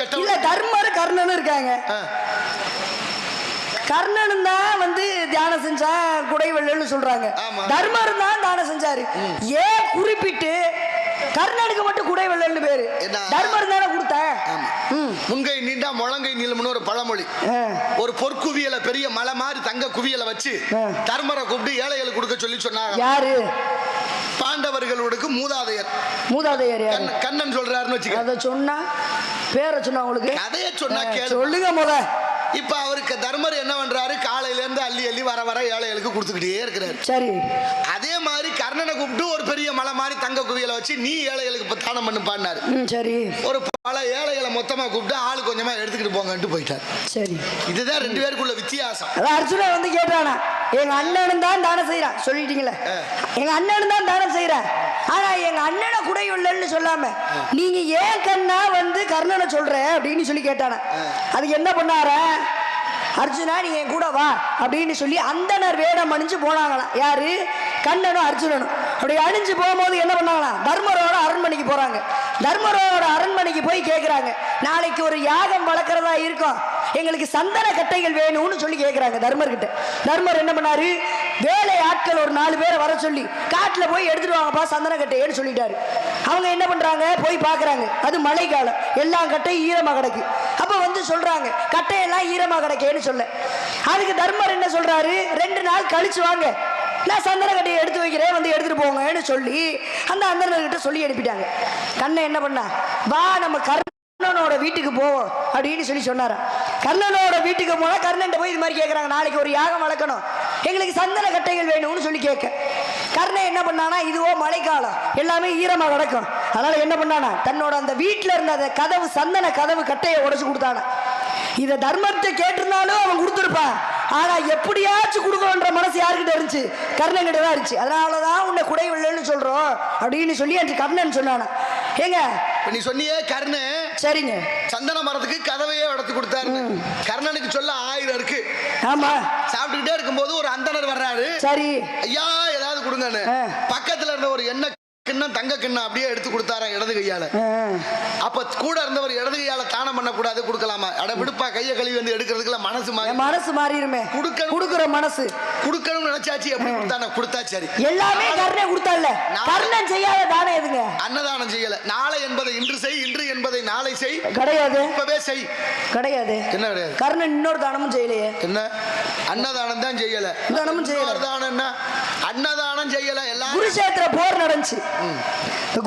கெட்டவன் இல்ல தர்மர் கர்ணனும் இருக்காங்க ஆ. கர்ணனும் தான் வந்து தியானம் செஞ்சா குடைவள்ளல்னு சொல்றாங்க ஆமா. தர்மரும் தான் தானம் செஞ்சாரு ஏன் குறிப்பிட்டு கர்ணனுக்கு மட்டும் குடைவள்ளல்னு பேரு? தர்மர் தானே கொடுத்த ஆமா. ம். முங்கை நீண்டா முழங்கை நீளம்னு ஒரு பழமொழி. ஒரு பொற்குவியலை பெரிய மலை மாதிரி தங்க குவியலை வச்சு. தர்மரை கூப்பிட்டு ஏழைகளுக்கு கொடுக்க சொல்லி சொன்னாங்க யாரு பாண்டவர்களுக்கு மூதாதையர் மூதாதையர் யாரு கண்ண- கண்ணன் சொல்றாருன்னு வச்சுக்க அத சொன்னா பேரை சொன்னா உங்களுக்கு? கதையை சொன்னா சொல்லுங்க முத. இப்ப அவருக்கு தர்மர் என்ன பண்றாரு? காலையில இருந்து அள்ளி அள்ளி வர வர ஏழைகளுக்கு கொடுத்துக்கிட்டே இருக்கிறாரு. சரி. அதே மாதிரி கர்ணனை கூப்பிட்டு ஒரு பெரிய மலை மாதிரி தங்க குவியலை வச்சு நீ ஏழைகளுக்கு தானம் பண்ணு பாடினாரு சரி. ஒரு பல ஏழைகளை மொத்தமா கூப்பிட்டு ஆளு கொஞ்சமா எடுத்துக்கிட்டு போங்கன்ட்டு போயிட்டார். சரி. இதுதான் ரெண்டு பேருக்குள்ள வித்தியாசம். அதான் அர்ஜுனன் வந்து கேட்டானா எங்க அண்ணனும் தான் தானம் செய்யறான் சொல்லிட்டீங்களே? எங்க அண்ணனும் தான் தானம் செய்யறான் ஆனா எங்க அண்ணனை குடையுள்ளன்னு சொல்லாம நீங்க ஏன் கண்ணா வந்து கர்ணனை சொல்ற அப்படின்னு சொல்லி கேட்டானா. அதுக்கு என்ன பண்ணாரா? அர்ஜுனா நீ என் கூட வா அப்படின்னு சொல்லி அந்தனர் வேடம் அணிஞ்சு போனாங்களாம். யாரு? கண்ணனும் அர்ஜுனனும். அப்படி அணிஞ்சு போகும்போது என்ன பண்ணாங்களாம்? தர்மரோட அரண்மனைக்கு போறாங்க. தர்மரோட அரண்மனைக்கு போய் கேட்குறாங்க நாளைக்கு ஒரு யாகம் வளர்க்குறதா இருக்கும் எங்களுக்கு சந்தன கட்டைகள் வேணும்னு சொல்லி கேட்குறாங்க தர்மர்கிட்ட. தர்மர் என்ன பண்ணாரு? வேலை ஆட்கள் ஒரு நாலு பேரை வர சொல்லி காட்டில் போய் எடுத்துட்டு வாங்கப்பா சந்தன கட்டையேன்னு சொல்லிட்டாரு. அவங்க என்ன பண்றாங்க? போய் பார்க்குறாங்க அது மழை காலம். எல்லா கட்டையும் ஈரமாக கிடக்கு. அப்போ வந்து சொல்றாங்க கட்டையெல்லாம் ஈரமாக கிடக்கேன்னு சொல்ல. அதுக்கு தர்மர் என்ன சொல்றாரு? ரெண்டு நாள் கழிச்சு வாங்க. நான் சந்தன கட்டையை எடுத்து வைக்கிறேன். வந்து எடுத்துட்டு போங்கன்னு சொல்லி அந்த அந்தனர்கிட்ட சொல்லி அனுப்பிட்டாங்க. கண்ணன் என்ன பண்ணா? வா நம்ம கர்ணனோட வீட்டுக்கு போவோம் அப்படின்னு சொல்லி சொன்னார். கர்ணனோட வீட்டுக்கு போனால் கர்ணன் போய் இது மாதிரி கேட்குறாங்க நாளைக்கு ஒரு யாகம் வளர்க்கணும். எங்களுக்கு சந்தன கட்டைகள் வேணும்னு சொல்லி கேட்க. கர்ணன் என்ன பண்ணானா இதுவோ மழைக்காலம். எல்லாமே ஈரமா கிடக்கும். அதனால என்ன பண்ணானா தன்னோட அந்த வீட்டில் இருந்த அந்த கதவு சந்தன கதவு கட்டையை உடைச்சு கொடுத்தானா. இதை தர்மத்தை கேட்டிருந்தாலும் அவன் கொடுத்துருப்பான். ஆனா எப்படியாச்சும் கொடுக்கணுன்ற மனசு யாருக்கிட்ட இருந்துச்சு? கர்ணன் கிட்ட தான் இருந்துச்சு. அதனாலதான் உன்னை குடை வில்லைன்னு சொல்றோம் அப்படின்னு சொல்லி அன்று கர்ணன் சொன்னானா. ஏங்க. இப்ப நீ சொன்னியே கர்ணு. சரிங்க. சந்தன மரத்துக்கு கதவையே உடத்து கொடுத்தாரு கர்ணனுக்கு சொல்ல ஆயிரம் இருக்கு. ஆமா. சாப்பிட்டுக்கிட்டே இருக்கும்போது ஒரு அந்தனர் வர்றாரு. சரி. ஐயா ஏதாவது கொடுங்கன்னு. பக்கத்துல இருந்த ஒரு எண்ணெய் கிண்ணம் தங்க கிண்ணம் அப்படியே எடுத்து கொடுத்தாராம் இடது கையால. அப்ப கூட இருந்தவர் இடது கையால தானம் பண்ண கூடாது கொடுக்கலாமா? அட விடுப்பா கையை கழுவி வந்து எடுக்கிறதுக்குள்ள மனசு மாறி மனசு மாறிடுமே. கொடுக்கணும். கொடுக்குற மனசு. கொடுக்கணும்னு நினைச்சாச்சு எப்படி கொடுத்தானே கொடுத்தா சரி. எல்லாமே கர்ணன் கொடுத்தால கர்ணன் செய்யாத தானே எதுங்க? அன்னதானம் செய்யல. நாளை என்பதை இன்று செய் இன்று என்பதை நாளை செய். கிடையாது. இப்பவே செய். கிடையாது. என்ன கிடையாது? கர்ணன் இன்னொரு தானமும் செய்யலையே. என்ன? அன்னதானம் தான் செய்யல. அன்னதானமும் செய்யல. தானம் என்ன? அன்னதானம் செய்யல எல்லாம் குருஷேத்திர போர் நடந்துச்சு.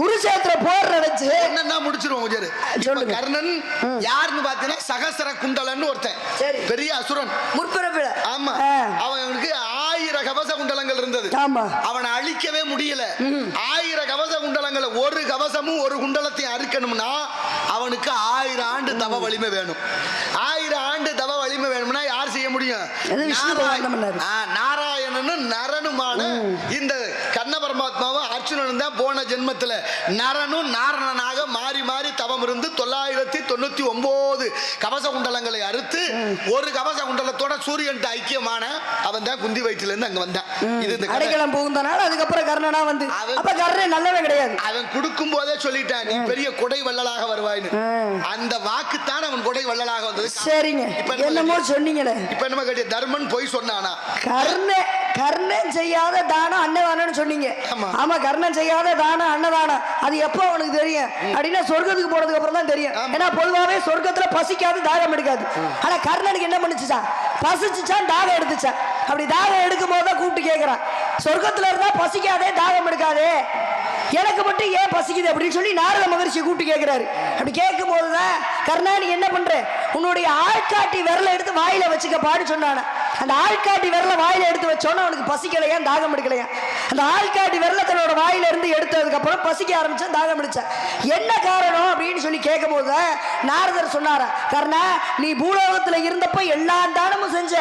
குருஷேத்திர போர் நடந்துச்சு. என்னன்னா முடிச்சிருவோம் உஜரு சொல்லுங்க. கர்ணன் யாருன்னு பாத்தீங்கன்னா சகசர குண்டலன்னு ஒருத்தன். பெரிய அசுரன். முற்பிறப்பில. ஆமா. அவனுக்கு ஆயிரம் கவச குண்டலங்கள் இருந்தது. ஆமா. அவனை அழிக்கவே முடியல. ஆயிரம் கவச குண்டலங்களை ஒரு கவசமும் ஒரு குண்டலத்தையும் அறுக்கணும்னா அவனுக்கு ஆயிரம் ஆண்டு தவ வலிமை வேணும். ஆயிரம் ஆண்டு தவ வலிமை வேணும்னா யார் செய்ய முடியும்? நாராயணனும் நரனுமான இந்த கண்ண பரமாத்மாவும் அர்ச்சுனனும் தான் போன ஜென்மத்துல நரனும் நாரணனாக மாறி மாறி தவம் இருந்து தொள்ளாயிரத்தி தொண்ணூத்தி ஒன்பது கவச குண்டலங்களை அறுத்து ஒரு கவச குண்டலத்தோட சூரியன் ஐக்கியமான அவன் தான் குந்தி வயிற்றுல இருந்து அங்க வந்தான். இது இந்த கதை. அடைக்கலம் புகுந்தனால அதுக்கப்புறம் கர்ணனா வந்து. அப்ப கர்ணன் நல்லவே கிடையாது. அவன் கொடுக்கும் போதே சொல்லிட்டான் நீ பெரிய கொடை வள்ளலாக வருவாய்னு. அந்த வாக்குத்தான் அவன் கொடை வள்ளலாக வந்தது. சரிங்க. இப்ப என்ன என்னமோ? சொன்னீங்களே. இப்ப என்ன கேட்டிய தர்மன் போய் சொன்னானா? கர்ணன் கர்ணன் செய்யாத தானம் அன்னதானம்னு சொன்னீங்க. ஆமா. கர்ணன் செய்யாத தானம் அன்னதானம். அது எப்போ அவனுக்கு தெரியும்? அப்படின்னா சொர்க்கத்துக்கு போனதுக்கு அப்புறம் தான் தெரியும். ஏன்னா பொதுவாவே சொர்க்கத்துல பசிக்காது தாகம் எடுக்காது. ஆனா கர்ணனுக்கு என்ன பண்ணுச்சுச்சான் பசிச்சுச்சான் தாகம் எடுத்துச்சான் அப்படி தாகம் எடுக்கும் போது தான் கூப்பிட்டு கேட்கறான் சொர்க்கத்துல இருந்தா பசிக்காதே தாகம் எடுக்காதே. எனக்கு மட்டும் ஏன் பசிக்குது அப்படின்னு சொல்லி நாரத மகரிஷி கூப்பிட்டு கேட்கிறாரு அப்படி கேட்கும் போதுதான் கர்ணா நீ என்ன பண்ற? உன்னுடைய ஆள்காட்டி விரலை எடுத்து வாயில வச்சுக்க பாடு சொன்னான. அந்த ஆள்காட்டி விரலை வாயில எடுத்து வச்சோன்னா அவனுக்கு பசிக்கலையா தாகம் எடுக்கலையா? அந்த ஆள்காட்டி விரல தன்னோட வாயில இருந்து எடுத்ததுக்கு அப்புறம் பசிக்க ஆரம்பிச்சேன் தாகம் எடுச்சான் என்ன காரணம் அப்படின்னு சொல்லி கேட்கும் போது நாரதர் சொன்னாரா கர்ணா நீ பூலோகத்துல இருந்தப்ப எல்லா தானமும் செஞ்ச?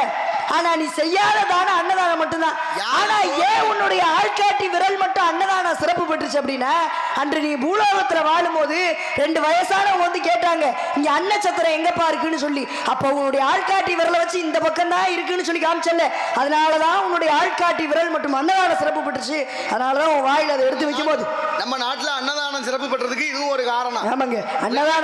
ஆனா நீ செய்யாத தானம் அன்னதானம் மட்டும்தான். ஆனா ஏன் உன்னுடைய ஆள்காட்டி விரல் மட்டும் அன்னதானம் சிறப்பு பெற்றுச்சு அப்படின்னா? அன்று நீ பூலோகத்துல வாழும்போது ரெண்டு வயசானவங்க வந்து கேட்டாங்க இங்க அன்னச்சத்திரம் எங்கப்பா இருக்குன்னு சொல்லி. அப்ப உன்னுடைய ஆள்காட்டி விரலை வச்சு இந்த பக்கம் தான் இருக்குன்னு சொல்லி காமிச்சல அதனாலதான் உன்னுடைய ஆள்காட்டி விரல் மட்டும் அன்னதானம் சிறப்பு பெற்றுச்சு. அதனாலதான் உன் வாயில அதை எடுத்து வைக்கும் போது நம்ம நாட்டுல அன்னதானம் சிறப்பு பெற்றதுக்கு இது ஒரு காரணம். ஆமாங்க. அன்னதானம்